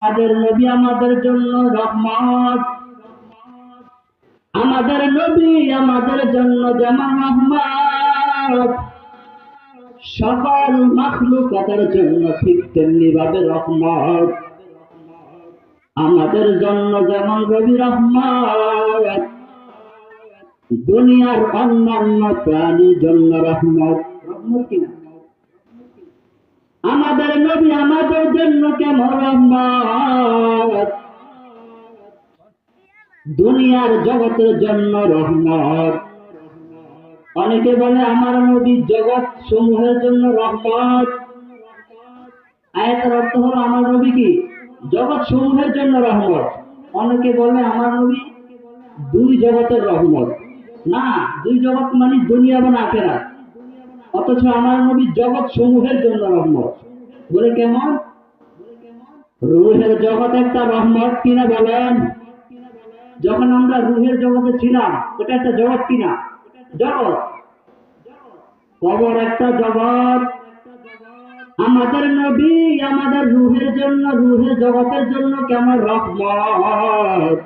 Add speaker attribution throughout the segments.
Speaker 1: আমাদের নবী আমাদের জন্য রহমত। আমাদের নবী আমাদের জন্য যেমন রহমত। সকল মাখলুকাতের জন্য ঠিক তেমনি ভাবে রহমত। আমাদের জন্য যেমন রবি রহমত, দুনিয়ার অন্যান্য প্রাণীর জন্য রহমত। রহমত কিনা নবী আমাদের জন্য কেমন রহমত? দুনিয়ার জগতের জন্য রহমত। অনেকে বলে আমার নবী জগৎ সমূহের জন্য রহমত। আয়াতের অর্থ হলো আমার নবী কি? জগৎ সমূহের জন্য রহমত। অনেকে বলে আমার নবী দুই জগতের রহমত। না, দুই জগৎ মানে দুনিয়া বা আখেরাত। অথচ আমার নবী জগৎ সমূহের জন্য রহমত। বলে কেমন? রুহের জগৎ একটা রহমত কিনা বলেন? যখন আমরা রুহের জগতে ছিলাম, ওটা একটা জগৎ কিনা? জগৎ। কবর একটা জগৎ। আমাদের নবী আমাদের রুহের জন্য, রুহের জগতের জন্য কেমন রহমত?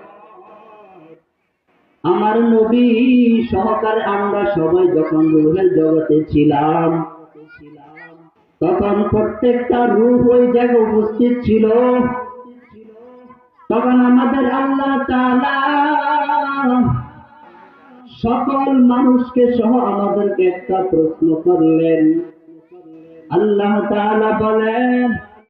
Speaker 1: আমার নবী সহকারে আমরা সবাই যখন রুহের জগতে ছিলাম তখন প্রত্যেকটা রূপ ওই জায়গায় উপস্থিত ছিল। তখন আমাদের আল্লাহ তাআলা সকল মানুষকে সহ আমাদেরকে একটা প্রশ্ন করলেন। আল্লাহ তাআলা বলেন